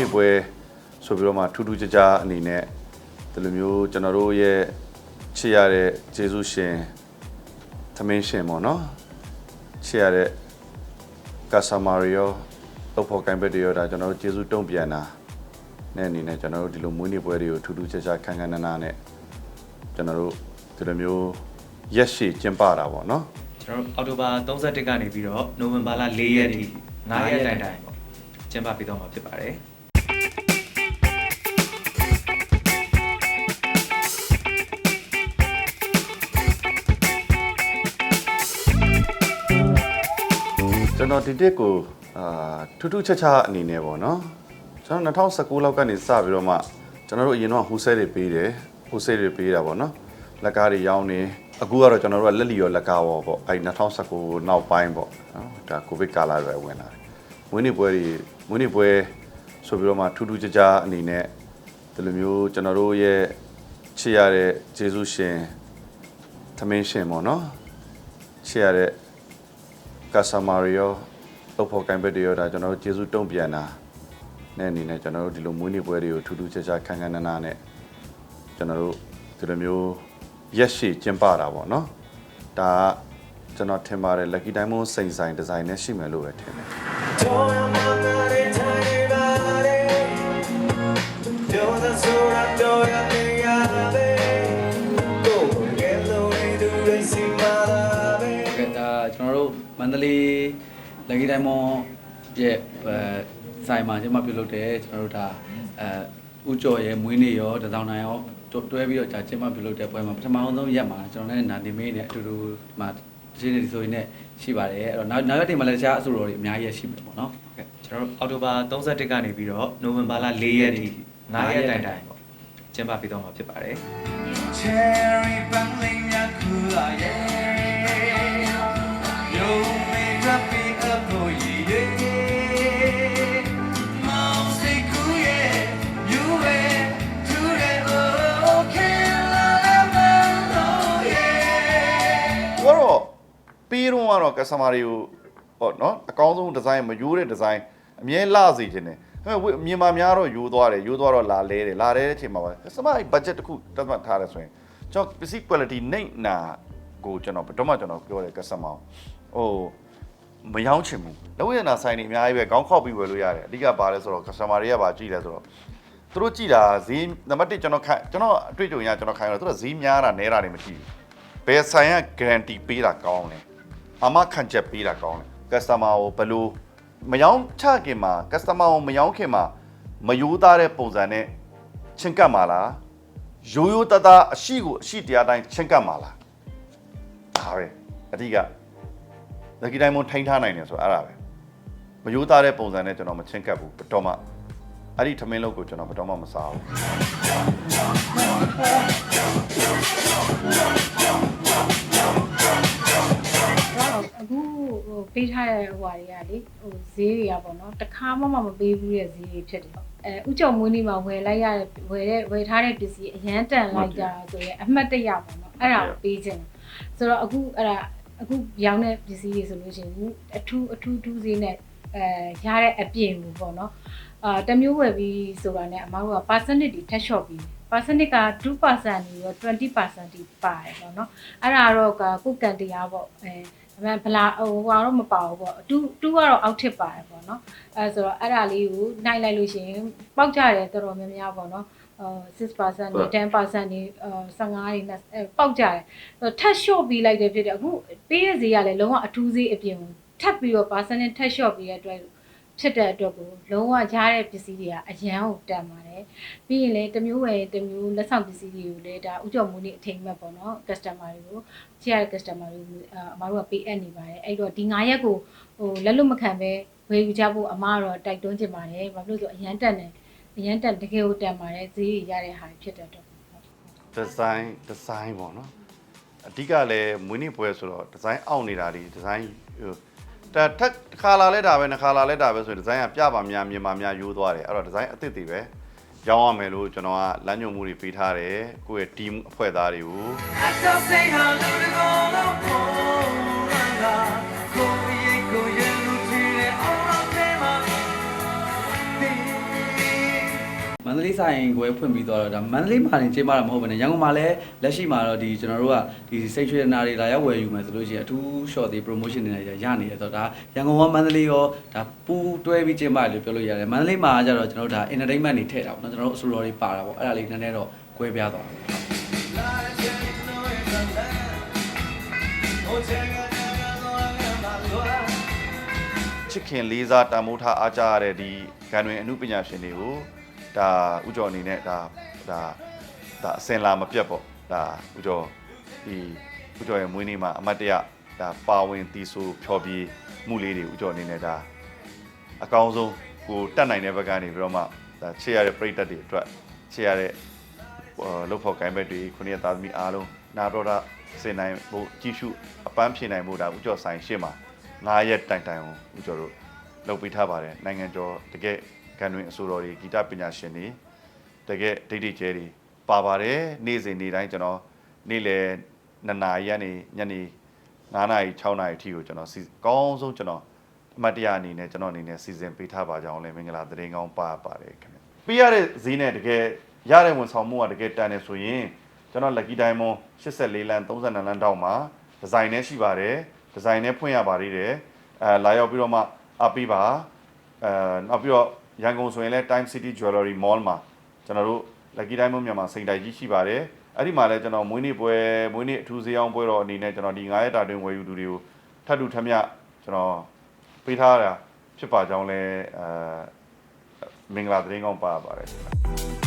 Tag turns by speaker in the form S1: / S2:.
S1: နေ့ပွဲဆိုပြီးတော့မှထူးထူးခြားခြားအနေနဲ့ဒီလိုမျိုးကျွန်တော်တို့ရဲ့ချစ်ရတဲ့ဂျေဇုရှင်သမင်းရှင်ပေါ့နော်ချစ်ရတဲ့ကာဆာမာရီယောတော့ဖို့ကိုင်ဘက်တွေရောဒါကျွန်တော်တို့ဂျေဇုတုံ့ပြန်တာနဲ့အနေနဲ့ကျွန်တော်တို့ဒီလိုမွေးနေ့ပွဲတွေကိုထူးထူးခြားခြားခန်းခန်းနာနာနဲ့ကျွန်တော်တို့ဒီလိုမျိုးရက်ရှည်ကျင်းပတာပေါ့နော်
S2: ကျွန်တော်တို့အောက်တိုဘာ31ကနေပြီးတော့နိုဝင်ဘာလ4ရက်ထိ9ရက်တိုင်တိုင်ပေါ့ကျင်းပပေးတော့မှာဖြစ်ပါတယ်
S1: ကျွန်တော်ဒီတစ်ကိုအာထူးထူးခြားခြားအနေနဲ့ပေါ့နော်ကျွန်တော်2019လောက်ကနေစပြီးတော့မှကျွန်တော်တို့အရင်တော့ဟူဆဲတွေပေးတယ်ဟူဆဲတွေပေးတာပေါ့နော်လက်ကားတွေရောင်းနေအခုကတော့ကျွန်တော်တို့ကလက်လီရောလက်ကားပေါ့ပေါ့အဲ2019နောက်ပိုင်းပေါ့နော်ဒါကိုဗစ်ကာလတွေဝင်လာတယ်မွေးနေ့ပွဲတွေမွေးနေ့ပွဲဆိုပြီးတော့မှထူးထူးခြားခြားအနေနဲ့ဒီလိုမျိုးကျွန်တော်တို့ရဲ့ချစ်ရတဲ့ဂျေဇုရှင်သမင်းရှင်ပေါ့နော်ချစ်ရတဲ့ ကာဆာမာရီယောတော့ဖို့ကိုင်ဘက်တွေရောဒါကျွန်တော်တို့ကျေးဇူးတုံ့ပြန်တာနဲ့အနေနဲ့ကျွန်တော်တို့ဒီလိုမွေးနေ့ပွဲတွေကိုထူးထူးခြားခြားခန်းခန်းနာနာနဲ့ကျွန်တော်တို့ဒီလိုမျိုးရက်ရှည်ကျင်းပတာပေါ့နော်ဒါကကျွန်တော်ထင်ပါတယ် lucky diamond စိန်ဆိုင်ဒီဇိုင်းနဲ့ရှိမယ်လို့ပဲထင်တယ်
S3: န္တလေးလက်ကြီးတိုင်းမောရဲ့အဲဆိုင်မှာကျွန်မပြုလုပ်တယ်ကျွန်တော်တို့ဒါအဲဥကျော်ရဲ့မွေးနေ့ရောတစောင်းနိုင်ရောတွဲပြီးတော့ဒါကျင်းပပြုလုပ်တဲ့ပွဲမှာပထမဆုံးရက်မှာကျွန်တော်လည်းနာနေမင်းနဲ့အတူတူဒီမှာဒီနေ့ဒီဆိုရင်လည်းရှိပါတယ်အဲ့တော့နောက်နောက်ရက်တွေမှာလည်းတခြားအဆိုတော်တွေအများကြီးရရှိမယ်ပေါ့နော်
S2: ဟုတ်ကဲ့ကျွန်တော်တို့အောက်တိုဘာ31ကနေပြီးတော့နိုဝင်ဘာလ4ရက်ထိ9ရက်တိုင်တိုင်ပေါ့ကျင်းပပေးတော့မှာဖြစ်ပါတယ်
S4: Cherry bangling yakula yeah
S1: ပေးတော့ကတော့ customer တွေကိုပေါ့နော်အကောင်းဆုံးဒီဇိုင်းမယိုးတဲ့ဒီဇိုင်းအမြဲလှစေခြင်းတယ်အဲမြန်မာများတော့ယိုးသွားတယ်ယိုးသွားတော့လာလဲတယ်လာလဲတဲ့အချိန်မှာပါ customer ရဲ့ budget တစ်ခုတတ်မှတ်ထားတယ်ဆိုရင်ကျွန်တော်ပစ္စည်း quality နိုင်နာကိုကျွန်တော်ဘယ်တော့မှကျွန်တော်ပြောတယ် customer ဟိုမယောင်းချင်ဘူးလုံးဝနာဆိုင်နေအများကြီးပဲခေါင်းခောက်ပြီးဝယ်လို့ရတယ်အဓိကပါလဲဆိုတော့ customer တွေကပါကြည့်လဲဆိုတော့သူတို့ကြည့်တာဈေးနံပါတ်1ကျွန်တော်ခိုင်ကျွန်တော်အတွေ့အကြုံရကျွန်တော်ခိုင်တော့သူတို့ဈေးများတာနဲတာတွေမကြည့်ဘူးဘယ်ဆိုင်က guarantee ပေးတာကောင်းလဲ အမခံချက်ပေးတာကောင်းလဲ customer ကိုဘယ်လိုမယောင်းချခင်မှာ customer ကိုမယောင်းခင်မှာမယိုးသားတဲ့ပုံစံနဲ့ချင်းကပ်မှာလားရိုးရိုးတသားအရှိကိုအရှိတရားတိုင်းချင်းကပ်မှာလားဒါပဲအဓိကလက်ကီတိုင်းမွန်ထိန်းထားနိုင်တယ်ဆိုတော့အဲ့ဒါပဲမယိုးသားတဲ့ပုံစံနဲ့ကျွန်တော်မချင်းကပ်ဘူးဘယ်တော့မှအဲ့ဒီထမင်းလုံးကိုကျွန်တော်ဘယ်တော့မှမစားဘူး
S5: ပေးထားတဲ့ဟိုဟာတွေကလေဟိုဈေးတွေကပေါ့နော်တခါမှမမပေးဘူးတဲ့ဈေးတွေဖြစ်တယ်အဲဥကြုံမွေးနေ့မှာဝယ်လိုက်ရတဲ့ဝယ်တဲ့ဝယ်ထားတဲ့ပစ္စည်းအရန်တန်လိုက်တာဆိုရင်အမှတ်တရပေါ့နော်အဲ့ဒါကိုပေးခြင်းဆိုတော့အခုအဲ့ဒါအခုရောင်းတဲ့ပစ္စည်းတွေဆိုလို့ရှိရင်အထူးအထူးထူးဈေးနဲ့အဲရတဲ့အပြင်ကိုပေါ့နော်အာတစ်မျိုးဝယ်ပြီးဆိုတာနဲ့အမတို့က percentage တွေထက် short ပြီး percentage က2%ပြီးတော့20%တိပါတယ်ပေါ့နော်အဲ့ဒါတော့ကကိုယ်ကန်တရားပေါ့အဲ ဒါပေမဲ့ဗလာဟိုဟာတော့မပါဘူးပေါ့တူတူကတော့အောက်ထစ်ပါတယ်ပေါ့နော်အဲဆိုတော့အဲ့ဒါလေးကိုနိုင်လိုက်လို့ရှိရင်ပေါက်ကြတယ်တော်တော်များများပေါ့နော်အဲ6%နဲ့10%နဲ့15နဲ့ပေါက်ကြတယ်ထပ်လျှော့ပြီးလိုက်တယ်ဖြစ်တယ်အခုပေးရဈေးကလည်းလုံးဝအထူးဈေးအပြင်ထပ်ပြီးတော့ percentage ထပ်လျှော့ပြီးရတဲ့အတွက် ဖြစ်တဲ့အတွက်ကိုလုံးဝရတဲ့ပစ္စည်းတွေကအရန်ကိုတန်ပါတယ်ပြီးရင်လည်းတစ်မျိုးဝယ်တစ်မျိုးလက်ဆောင်ပစ္စည်းတွေကိုလည်းဒါဥကြော်မှုနေအထိမ့်မဲ့ပေါ့နော် customer တွေကိုကြည့်ရတဲ့ customer တွေကိုအမတို့ကပေးအပ်နေပါတယ်အဲ့တော့ဒီ9ရက်ကိုဟိုလက်လွတ်မခံပဲဝယ်ယူကြဖို့အမကတော့တိုက်တွန်းချင်ပါတယ်ဘာလို့လဲဆိုအရန်တက်တယ်အရန်တက်တကယ်ကိုတက်ပါတယ်ဈေးရတဲ့ဟာဖြစ်တဲ့အတွက်
S1: ဒီဇိုင်းဒီဇိုင်းပေါ့နော်အဓိကလည်းမွေးနေ့ပွဲဆိုတော့ဒီဇိုင်းအောက်နေတာဒီဒီဇိုင်းဟို တာထက်တစ်ခါလာလဲတာပဲနှစ်ခါလာလဲတာပဲဆိုရင်ဒီဇိုင်းကပြပါများမြင်ပါများရိုးသွားတယ်အဲ့တော့ဒီဇိုင်းအသစ်တွေပဲရောင်းရမယ်လို့ကျွန်တော်ကလမ်းညွှန်မှုတွေပေးထားတယ်ကိုယ့်ရဲ့ team အဖွဲ့သားတွေကို
S4: I just say hello to all of you
S3: လေးဆိုင်ကိုဖွင့်ပြီးတော့ဒါမန္တလေးမှာနေကျင်းပတာမဟုတ်ဘဲねရန်ကုန်မှာလည်းလက်ရှိမှာတော့ဒီကျွန်တော်တို့ကဒီစိတ်ချရနာတွေလာရောက်ဝယ်ယူမယ်ဆိုလို့ရှိရင်အထူး short တွေ promotion တွေရနေတယ်ဆိုတော့ဒါရန်ကုန်ရောမန္တလေးရောဒါပူးတွဲပြီးကျင်းပတယ်လို့ပြောလို့ရတယ်မန္တလေးမှာကျတော့ကျွန်တော်တို့ဒါ entertainment တွေထည့်တာပေါ့နော်ကျွန်တော်တို့အဆိုတော်တွေပါတာပေါ့အဲ့ဒါလေးနည်းနည်းတော့ကွဲပြားသွားတယ်
S1: ချစ်ခင်လေးစားတန်မိုးထားအားကြရတဲ့ဒီဂန်တွင်အမှုပညာရှင်တွေကို ဒါဥကျော်အနေနဲ့ဒါဒါဒါအစင်လာမပြတ်ပေါ့ဒါဥကျော်ဒီဥကျော်ရဲ့မွေးနေ့မှာအမတ်တရဒါပါဝင်တီဆိုဖျော်ပြမှုလေးတွေဥကျော်အနေနဲ့ဒါအကောင်းဆုံးကိုတတ်နိုင်တဲ့ဘက်ကနေပြီးတော့မှဒါချေရတဲ့ပြိတ္တတွေအတွက်ချေရတဲ့လှုပ်ဖို့ကိုင်းဘက်တွေခုနှစ်သားသမီးအားလုံးနာတော်တာစင်နိုင်ဖို့ကြီးစုအပန်းဖြေနိုင်ဖို့ဒါဥကျော်ဆိုင်ရှေ့မှာ9ရက်တိုင်တိုင်အောင်ဦးကျော်တို့လုပ်ပေးထားပါတယ်နိုင်ငံကျော်တကယ် ကန်တွင်အဆိုတော်တွေဂီတပညာရှင်တွေတကယ်ဒိတ်ဒိတ်ကျဲတွေပါပါတယ်နေ့စဉ်နေ့တိုင်းကျွန်တော်နေ့လယ်2နာရီကနေညနေ9နာရီ6နာရီအထိကိုကျွန်တော်စီအကောင်းဆုံးကျွန်တော်အမတ်တရအနေနဲ့ကျွန်တော်အနေနဲ့စီစဉ်ပေးထားပါကြောင်းလည်းမင်္ဂလာသတင်းကောင်းပါပါတယ်ခင်ဗျပေးရတဲ့ဈေးနဲ့တကယ်ရတဲ့ဝန်ဆောင်မှုကတကယ်တန်တယ်ဆိုရင်ကျွန်တော် lucky diamond 84လမ်း32လမ်းတောက်မှာဒီဇိုင်နဲ့ရှိပါတယ်ဒီဇိုင်နဲ့ဖွင့်ရပါသေးတယ်အဲလာရောက်ပြီးတော့မှအပ်ပေးပါအဲနောက်ပြီးတော့ ရန်ကုန်ဆိုရင်လည်း Time City Jewelry Mall မှာကျွန်တော်တို့ lucky diamond မြန်မာစိန်တိုင်ကြီးရှိပါတယ်အဲ့ဒီမှာလည်းကျွန်တော်မွေးနေ့ပွဲမွေးနေ့အထူးဈေးအောင်ပွဲတော်အနေနဲ့ကျွန်တော်ဒီ9ရက်တာတွင်ဝယ်ယူသူတွေကိုထပ်တူထပ်မြကျွန်တော်ပေးထားတာဖြစ်ပါကြောင်းလဲအဲမင်္ဂလာသတင်းကောင်းပါပါတယ်